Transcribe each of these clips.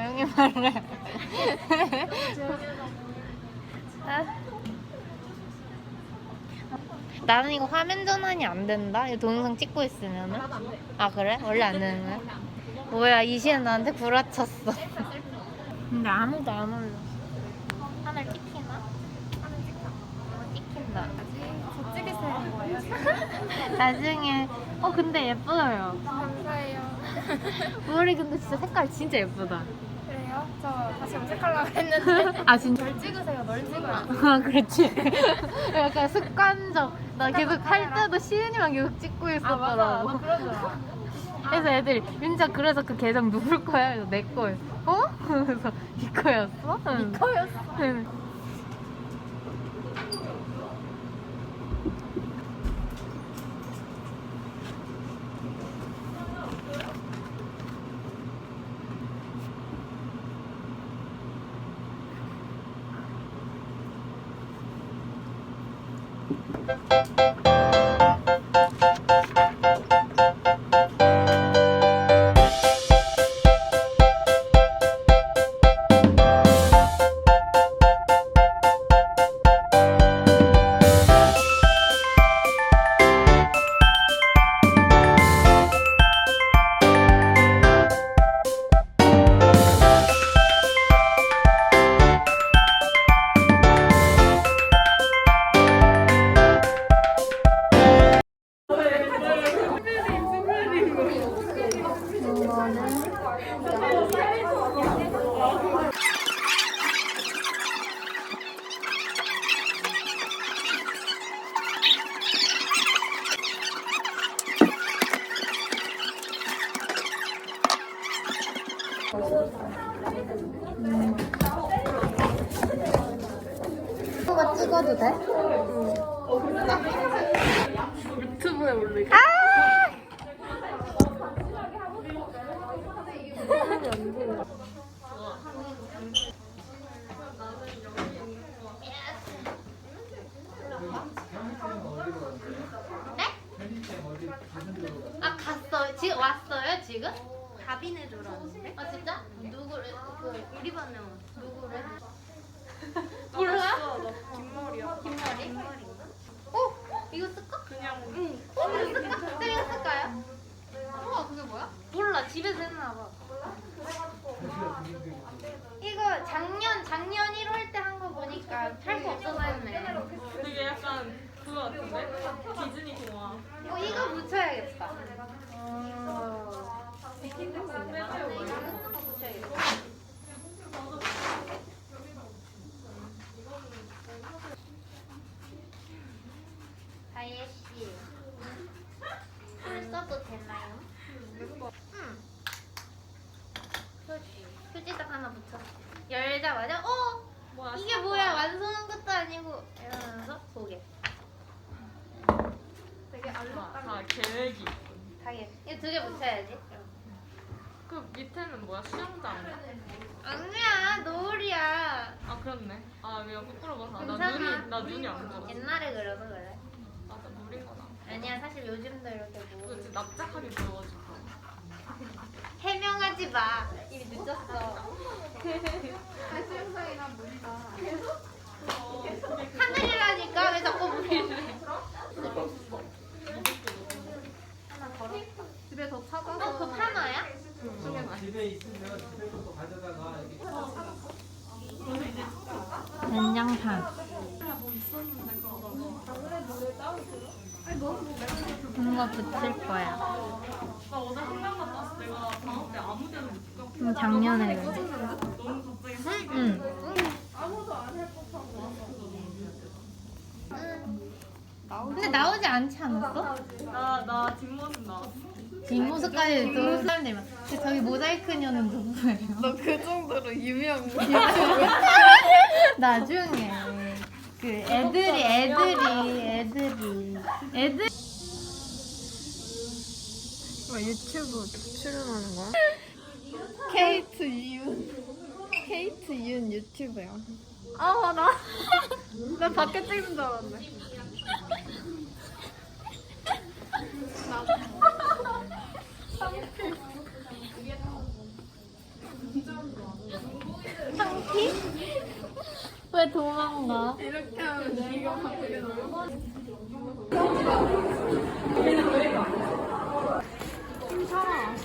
조용히 말해? 아. 나는 이거 화면 전환이 안 된다? 이 동영상 찍고 있으면은? 아 그래? 원래 안 되는 거야? 뭐야 이시은 나한테 구라쳤어. 근데 아무도 안 올려. 하늘 찍히나? 하늘 찍혀. 어, 찍힌다. 저 거예요? 나중에 어 근데 예뻐요. 감사해요. 머리 근데 진짜 색깔 진짜 예쁘다. 저 다시 염색하려고 했는데 아 진짜? 널 찍으세요. 널 찍어요. 아 그렇지. 약간 습관적. 나 계속 할 때도 시은이만 계속 찍고 아 맞아. 있었더라고. 너 그러더라. 그래서 애들이 윤자 그래서 그 계정 누굴 거야? 그래서 내 거예요. 어? 그래서 네 거였어? 응. 거였어. 응. 이거 돼? 유튜브에 올리기. 아 갔어요? 지금 왔어요 지금? 가빈에 들어왔는데? 아 진짜? 누구를 그 우리 반에 누구를? 몰라? 뒷머리야. 흰머리? 흰머리인가? 어? 이거 쓸까? 그냥 응. 어 이거 쓸까? 쌤 이거 쓸까요? 우와 그게 뭐야? 몰라 집에서 했나 봐 이거 작년 작년 1월 때 한 거 보니까 할거 없어서 했네 되게 약간 그거 같은데? 디즈니 동화. 어 이거 붙여야겠다 어... 다혜 씨, 술 써도 되나요? 응. 표지, 표지 딱 하나 붙여. 열자마자 어 뭐야? 이게 뭐야 완성한 것도 아니고 이러면서 소개. 되게 알록달록. 다 계획이. 다혜 이거 두 개 붙여야지. 그 밑에는 뭐야? 수영장. 아니야 노을이야. 아 그렇네. 아 내가 거꾸로 봐서 나 괜찮아. 눈이 나 눈이 안 보여. 옛날에 그려서 그래. 맞아 물인 거나. 아니야 사실 요즘도 이렇게 뭐 그렇지 납작하게 보여가지고. 해명하지 마. 늦었어. 수영장이랑 물이다. 하늘이라니까 왜 자꾸 물이래? 집에 더 어, 찾아서. 그 파너야? 집에 있으면 집에서 가져다가 이렇게 된장판. 이거 붙일 거야. 나 오늘 한강 갔다 때 내가 방학 때 아무 데나 못 작년에 응. 근데 나오지 않지 않았어? 나 나 뒷모습 나왔어. 뒷모습까지 또 사람들만. 근데 저기 모자이크녀는 누구예요? 너 그 정도로 유명. 나중에 그 애들이 애들이 애들이 애들 유튜브 출연하는 거야? 케이트 이윤. 케이트 이윤 유튜브야 아나나 나 밖에 찍는 줄 알았네. 상피? 왜 도망가? 이렇게 하면 네가 밖에 나와. 괜찮아.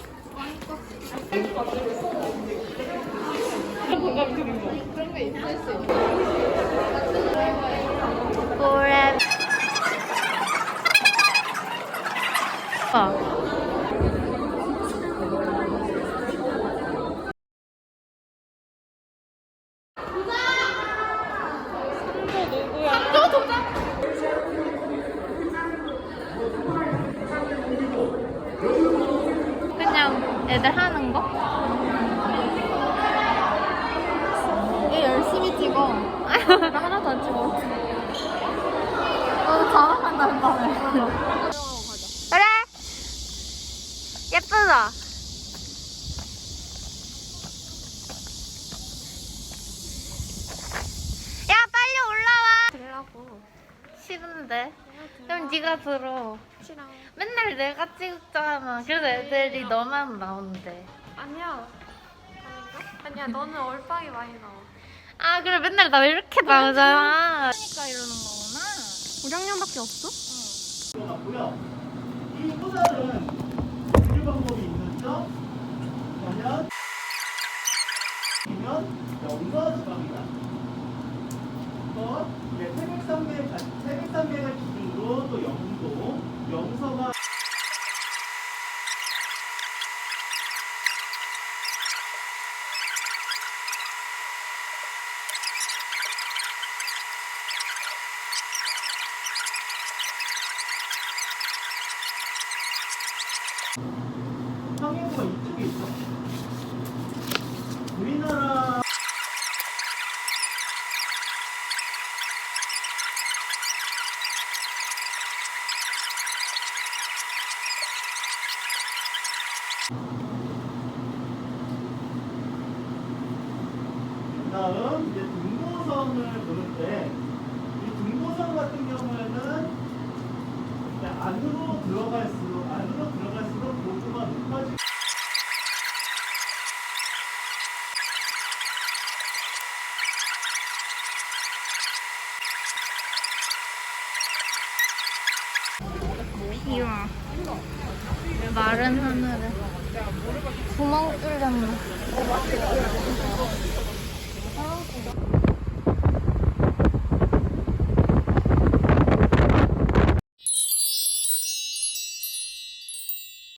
그냥 애들 하는 거? 얘 열심히 찍어. 나 하나도 안 찍어. 너 자랑한다는 그래. 예쁘다. 야 빨리 올라와. 들라고. 싫은데. 그럼 네가 들어. 싫어. 맨날 내가 찍잖아. 그래서 애들이 너만 나온대. 아니야. 아닌가? 아니야, 너는 얼빵이 많이 나와. 아 그래 맨날 나왜 이렇게 나오잖아. 그러니까 이러는 거구나. 우량량밖에 없어? 고요 이 호달은 분류 방법이 있었죠? 그러면 이면 영서 지방이다. 또 이제 태백산맥 태백산맥을 기준으로 또 영도 영서가 상해부가 이쪽에 있어. 우리나라 다음 이제 등고성을 보는데 이 등고성 같은 경우에는 이제 안으로 들어갈수록 안으로 들어갈수록 고도가 높아지. 귀여워. 마른 하늘에 구멍 뚫렸네.